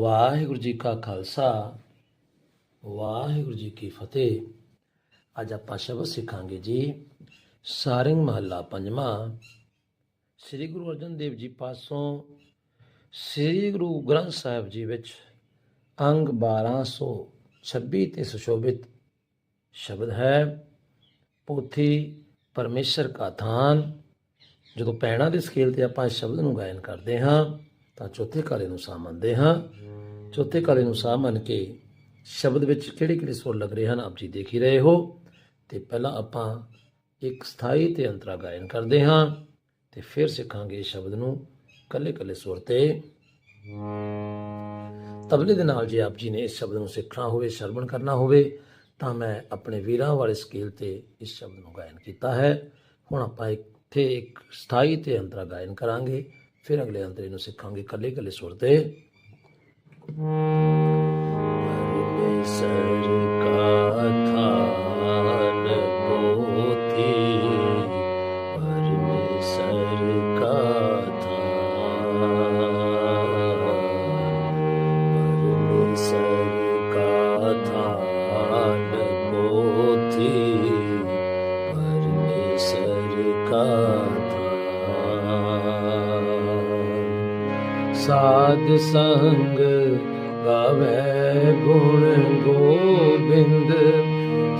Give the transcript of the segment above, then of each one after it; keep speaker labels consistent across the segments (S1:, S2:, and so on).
S1: ਵਾਹਿਗੁਰੂ ਜੀ ਕਾ ਖਾਲਸਾ, ਵਾਹਿਗੁਰੂ ਜੀ ਕੀ ਫਤਿਹ। ਅੱਜ ਆਪਾਂ ਸ਼ਬਦ ਸਿੱਖਾਂਗੇ ਜੀ, ਸਾਰਿੰਗ ਮਹੱਲਾ ਪੰਜਵਾਂ। ਸ੍ਰੀ ਗੁਰੂ ਅਰਜਨ ਦੇਵ ਜੀ ਪਾਸੋਂ ਸ੍ਰੀ ਗੁਰੂ ਗ੍ਰੰਥ ਸਾਹਿਬ ਜੀ ਵਿੱਚ ਅੰਗ 1226 ਤੇ ਸੁਸ਼ੋਭਿਤ ਸ਼ਬਦ ਹੈ, ਪੋਥੀ ਪਰਮੇਸ਼ਰ ਕਾ ਥਾਨ। ਜਦੋਂ ਪੈਣਾ ਦੇ ਸਕੇਲ ਤੇ ਆਪਾਂ ਇਸ ਸ਼ਬਦ ਨੂੰ ਗਾਇਨ ਕਰਦੇ ਹਾਂ ਤਾਂ ਚੌਥੇ ਕਾਲੇ ਨੂੰ ਸਾਹ ਮੰਨਦੇ ਹਾਂ। ਚੌਥੇ ਕਾਲੇ ਨੂੰ ਸਾਹ ਮੰਨ ਕੇ ਸ਼ਬਦ ਵਿੱਚ ਕਿਹੜੇ ਕਿਹੜੇ ਸੁਰ ਲੱਗ ਰਹੇ ਹਨ, ਆਪ ਜੀ ਦੇਖ ਹੀ ਰਹੇ ਹੋ। ਤੇ ਪਹਿਲਾਂ ਆਪਾਂ ਇੱਕ ਸਥਾਈ ਤੇ ਅੰਤਰਾ ਗਾਇਨ ਕਰਦੇ ਹਾਂ ਤੇ ਫਿਰ ਸਿੱਖਾਂਗੇ ਇਸ ਸ਼ਬਦ ਨੂੰ ਕੱਲੇ ਕੱਲੇ ਸੁਰ ਤੇ। ਤਬਲੇ ਦੇ ਨਾਲ ਜੇ ਆਪ ਜੀ ਨੇ ਇਸ ਸ਼ਬਦ ਨੂੰ ਸਿੱਖਣਾ ਹੋਵੇ, ਸ਼ਰਵਣ ਕਰਨਾ ਹੋਵੇ, ਤਾਂ ਮੈਂ ਆਪਣੇ ਵੀਰਾਂ ਵਾਲੇ ਸਕੇਲ ਤੇ ਇਸ ਸ਼ਬਦ ਨੂੰ ਗਾਇਨ ਕੀਤਾ ਹੈ। ਹੁਣ ਆਪਾਂ ਇੱਥੇ ਇੱਕ ਸਥਾਈ ਤੇ ਅੰਤਰਾ ਗਾਇਨ ਕਰਾਂਗੇ। ਫਿਰ ਅਗਲੇ ਅੰਤਰੇ ਨੂੰ ਸਿੱਖਾਂਗੇ ਕੱਲੇ ਕੱਲੇ ਸੁਰ ਤੇ। ਪਰਮੇਸ਼ਰ ਕਾ ਸਾਧ ਸੰਗ ਗਾਵੇ ਗੁਣ ਗੋਬਿੰਦ।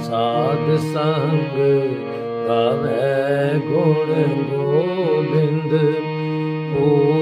S1: ਸਾਧ ਸੰਗ ਗਾਵੇ ਗੁਣ ਗੋਬਿੰਦ। ਪੂਰਨ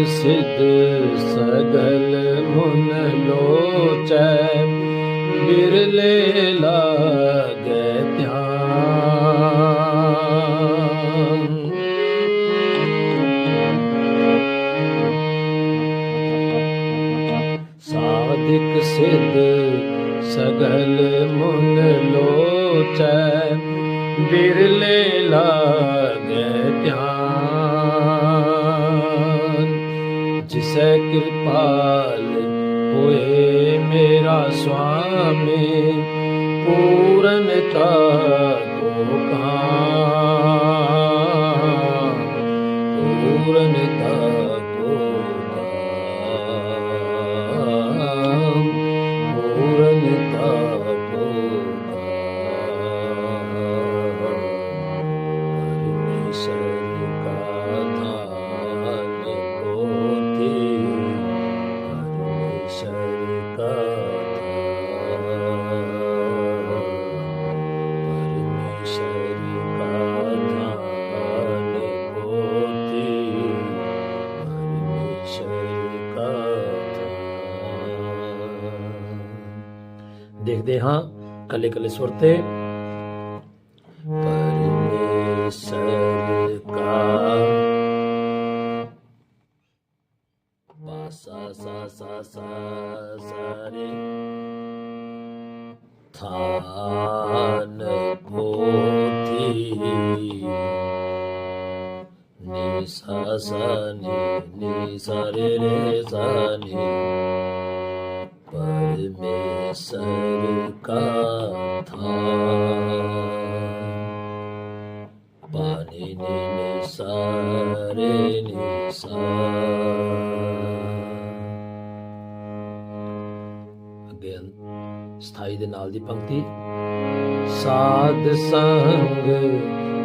S1: ਸਾਧਿਕ ਸਿਧ ਸਗਲ ਮੁਨ ਲੋਚੈ ਬਿਰਲੇ ਲਾਗੈ ਧਿਆਨ। ਸਾਧਿਕ ਸਿਧ ਸਗਲ ਮੁਨ ਲੋਚੈ ਬਿਰਲੇ ਜਿਸੈ ਕਿਰਪਾਲ ਹੋਏ ਮੇਰਾ ਸੁਆਮੀ ਪੂਰਨਤਾ ਕੋ ਕਹਾਂ ਪੂਰਨਤਾ ਦੇਖਦੇ ਹਾਂ ਕੱਲੇ ਕੱਲੇ ਸੁਰ ਤੇ ਪਰਮੇਸ਼ਰ ਕਾ ਪਾਸਾ ਸਾ ਸਾ ਸਾ ਸਾਰੇ ਥਾਨ ਪੋਥੀ ਨੀ ਸਾ ਸਾ ਨੀ ਨੀ ਸਾ ਰੇ ਰੇ ਸਾ ਨੀ ਪਰਮੇਸ਼ਰ ਕਾ ਥਾਨ ਪਾਣੀ ਨੀ ਨੀ ਸਾ ਰੇ ਅੱਗੇ ਸਥਾਈ ਦੇ ਨਾਲ ਦੀ ਪੰਕਤੀ। ਸਾਧ ਸੰਗ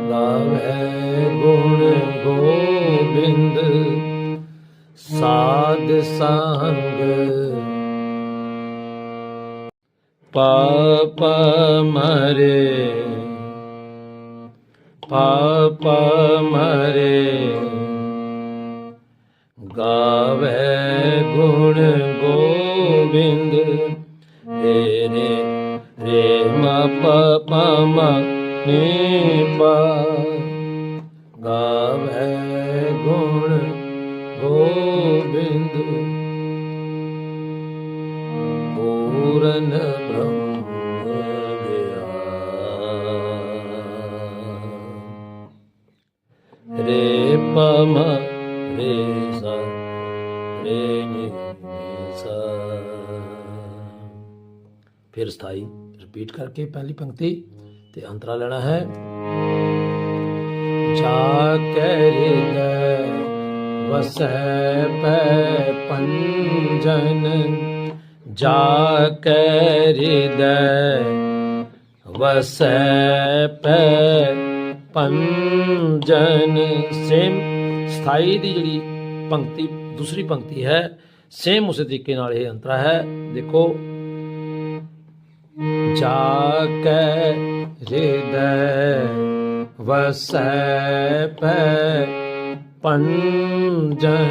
S1: ਗਾਵੇ ਗੁਣ ਗੋਬਿੰਦ। ਸਾਧ ਸੰਗ ਪਾਪ ਮਰੇ ਪਾਪ ਮਰੇ। ਗਾਵੇ ਗੁਣ ਗੋਬਿੰਦ ਰੇ ਰੇ ਰੇ ਮ ਪ ਪ ਮ ਨੀ ਪਾ ਗਾਵੇ ਗੁਣ ਗੋਬਿੰਦ ਪੂਰਨ ਬ੍ਰਹਮ ਗਿਆ ਰੇ ਪਮ ਰੇ ਸਾ ਰੇ ਨੀ ਸਾ ਫਿਰ ਸਥਾਈ ਰਿਪੀਟ ਕਰਕੇ ਪਹਿਲੀ ਪੰਕਤੀ ਤੇ ਅੰਤਰਾ ਲੈਣਾ ਹੈ ਜਾ ਕੇ ਵਸੈ ਪੈ ਪੰਜਨ ਜਾ ਕੇ ਹਿਰਦੈ ਵਸੈ ਪੈ ਪੰਜਨ ਸੇਮ ਸਥਾਈ ਦੀ ਜਿਹੜੀ ਪੰਕਤੀ ਦੂਸਰੀ ਪੰਕਤੀ ਹੈ ਸੇਮ ਉਸੇ ਤਰੀਕੇ ਨਾਲ ਇਹ ਅੰਤਰਾ ਹੈ ਦੇਖੋ ਜਾ ਕੇ ਹਿਰਦੈ ਵਸੈ ਪੈ ਪੰਜਨ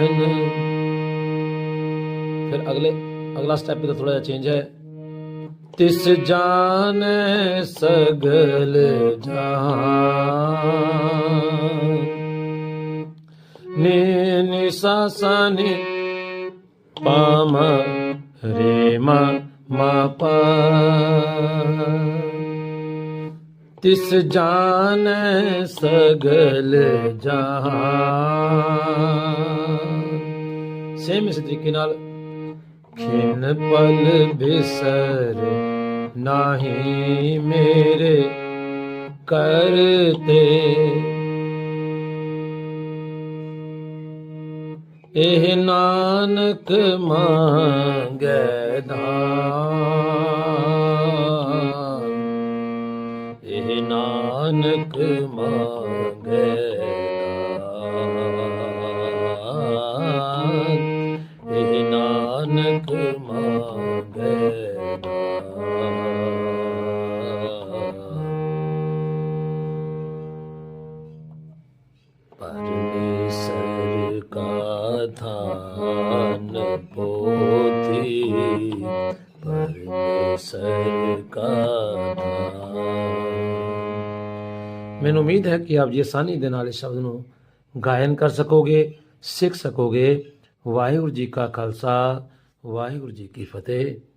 S1: ਫਿਰ ਅਗਲੇ ਅਗਲਾ ਸਟੈਪ ਇਹਦਾ ਥੋੜਾ ਜਿਹਾ ਚੇਂਜ ਹੈ। ਤਿਸ ਜਾਣੈ ਸਗਲ ਜਹਾਨ ਨੇ ਨਿਸਾ ਨੇ ਪਾਮ ਰੇ ਮ ਮ ਪ ਤਿਸ ਜਾਣੈ ਸਗਲ ਜਹਾਨ ਸੇਮ ਇਸ ਤਰੀਕੇ ਨਾਲ ਖਿਨ ਪਲ ਬਿਸਰ ਨਾਹੀ ਮੇਰੇ ਕਰਤੇ ਇਹ ਨਾਨਕ ਮੰਗੈ ਦਾਨ ਇਹ ਨਾਨਕ ਮੰਗੈ ਦਾਨ ਪਰਮੇਸ਼ਰ ਕਾ ਥਾਨ ਪੋਥੀ ਪਰਮੇਸ਼ਰ ਕਾ ਥਾਨ ਮੈਨੂੰ ਉਮੀਦ ਹੈ ਕਿ ਆਪ ਜੀ ਆਸਾਨੀ ਦੇ ਨਾਲ ਇਸ ਸ਼ਬਦ ਨੂੰ ਗਾਇਨ ਕਰ ਸਕੋਗੇ ਸਿੱਖ ਸਕੋਗੇ ਵਾਹਿਗੁਰੂ ਜੀ ਕਾ ਖਾਲਸਾ ਵਾਹਿਗੁਰੂ ਜੀ ਕੀ ਫਤਿਹ